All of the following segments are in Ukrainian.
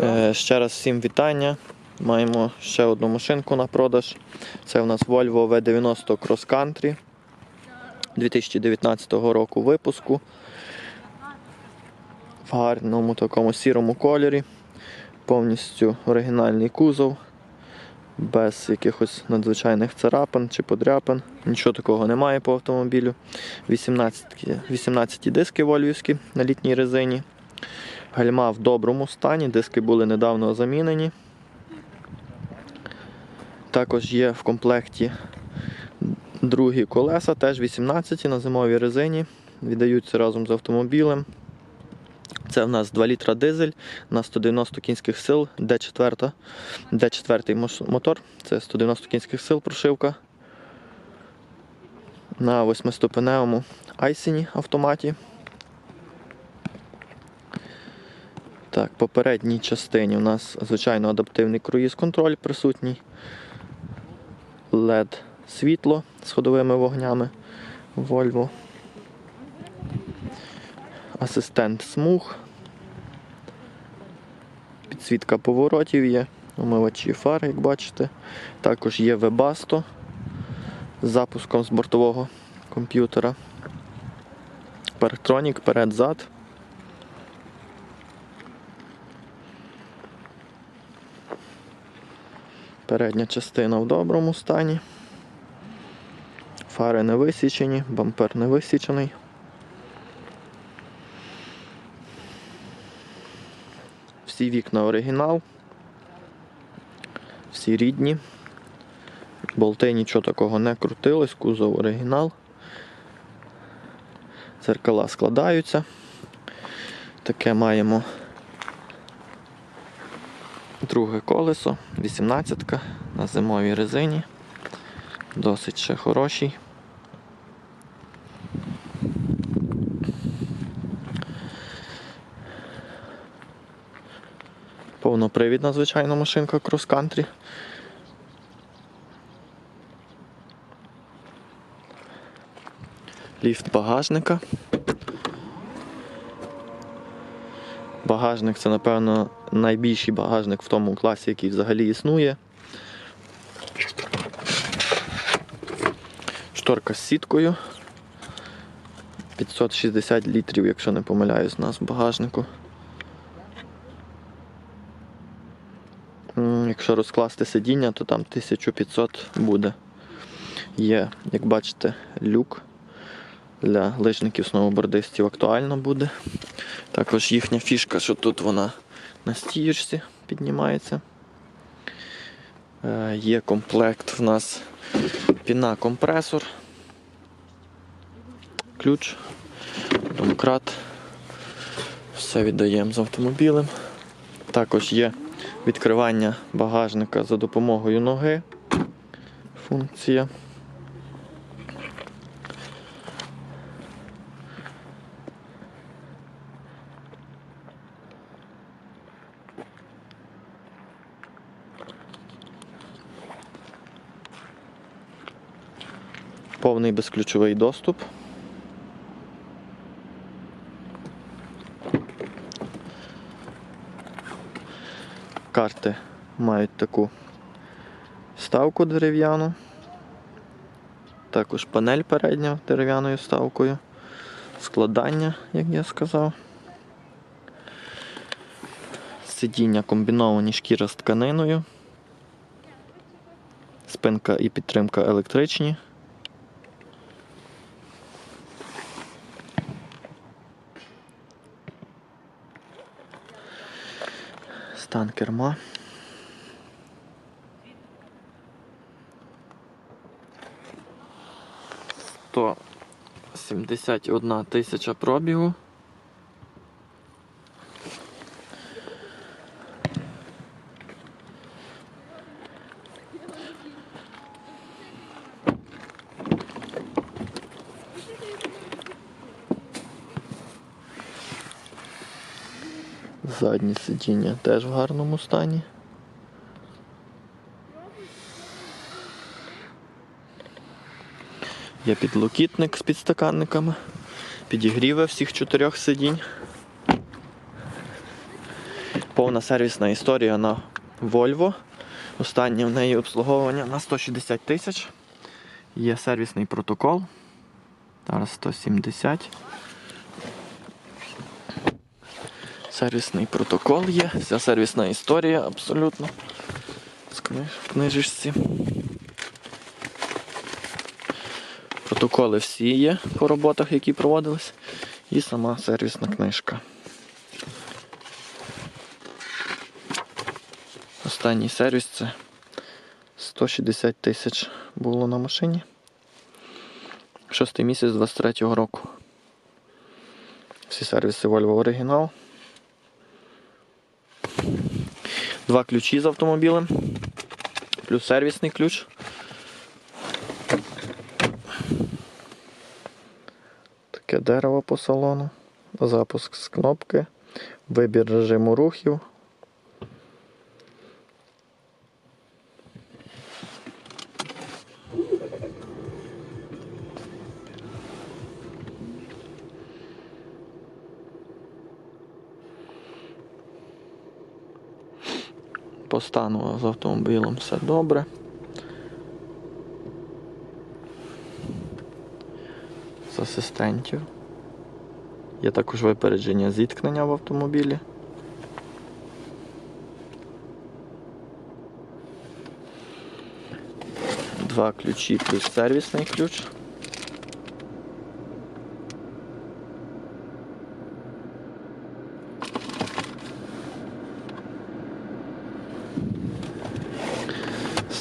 Е, Ще раз всім вітання. Маємо ще одну машинку на продаж. Це у нас Volvo V90 Cross Country 2019 року випуску. В гарному такому сірому кольорі. Повністю оригінальний кузов. Без якихось надзвичайних царапин чи подряпин. Нічого такого немає по автомобілю. 18, 18 диски вольвівські на літній резині. Гальма в доброму стані, диски були недавно замінені. Також є в комплекті другі колеса, теж 18 на зимовій резині. Віддаються разом з автомобілем. Це в нас 2 літра дизель на 190 кінських сил, Д4, Д4 мотор, це 190 кінських сил прошивка. На 8-ступеневому айсені автоматі. Так, по передній частині у нас, звичайно, адаптивний круїз-контроль присутній. LED світло з ходовими вогнями Volvo. Асистент смуг. Підсвітка поворотів є, умивачі фар, як бачите. Також є Webasto з запуском з бортового комп'ютера. Парктронік перед-зад. Передня частина в доброму стані. Фари не висічені, бампер не висічений. Всі вікна оригінал. Всі рідні. Болти нічого такого не крутилось, кузов оригінал. Зеркала складаються. Таке маємо Друге колесо, 18 на зимовій резині. Досить ще хороший. Повнопривідна, звичайно, машинка Cross Country. Ліфт багажника. Багажник це, напевно, найбільший багажник в тому класі, який взагалі існує. Шторка з сіткою. 560 літрів, якщо не помиляюсь, у нас в багажнику. Якщо розкласти сидіння, то там 1500 буде. Є, як бачите, люк для лижників сноубордистів актуально буде. Також їхня фішка, що тут вона на стіючці піднімається. Е, Є комплект в нас піна компресор, ключ, домкрат. Все віддаємо з автомобілем. Також є відкривання багажника за допомогою ноги. Функція. Повний безключовий доступ. Карти мають таку ставку дерев'яну. Також панель передня дерев'яною ставкою. Складання, як я сказав. Сидіння комбіновані шкіра з тканиною. Спинка і підтримка електричні. Стан керма. Сто сімдесят одна тисяча пробігу. Заднє сидіння теж в гарному стані. Є підлокітник з підстаканниками, підігріви всіх чотирьох сидінь. Повна сервісна історія на Volvo. Останнє в неї обслуговування на 160 тисяч. Є сервісний протокол. Зараз 170. Сервісний протокол є, вся сервісна історія абсолютно. З книжечці. Протоколи всі є по роботах, які проводились. І сама сервісна книжка. Останній сервіс це 160 тисяч було на машині. Шостий місяць 23-го року. Всі сервіси Volvo оригінал. Два ключі з автомобілем. Плюс сервісний ключ. Таке дерево по салону. Запуск з кнопки. Вибір режиму рухів. По стану з автомобілем все добре. З асистентів. Є також випередження зіткнення в автомобілі. Два ключі плюс сервісний ключ.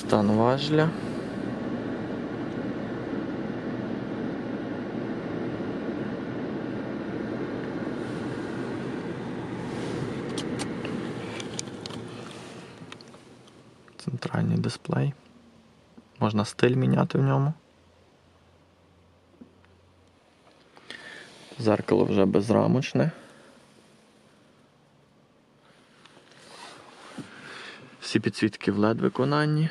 Стан важля. Центральний дисплей. Можна стиль міняти в ньому. Зеркало вже безрамочне. Всі підсвітки в LED виконанні.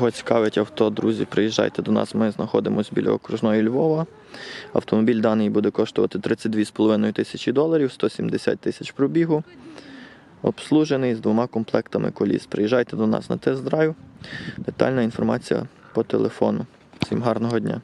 Кого цікавить авто, друзі, приїжджайте до нас. Ми знаходимося біля окружної Львова. Автомобіль даний буде коштувати 32,5 тисячі доларів, 170 тисяч пробігу. Обслужений з двома комплектами коліс. Приїжджайте до нас на тест-драйв. Детальна інформація по телефону. Всім гарного дня!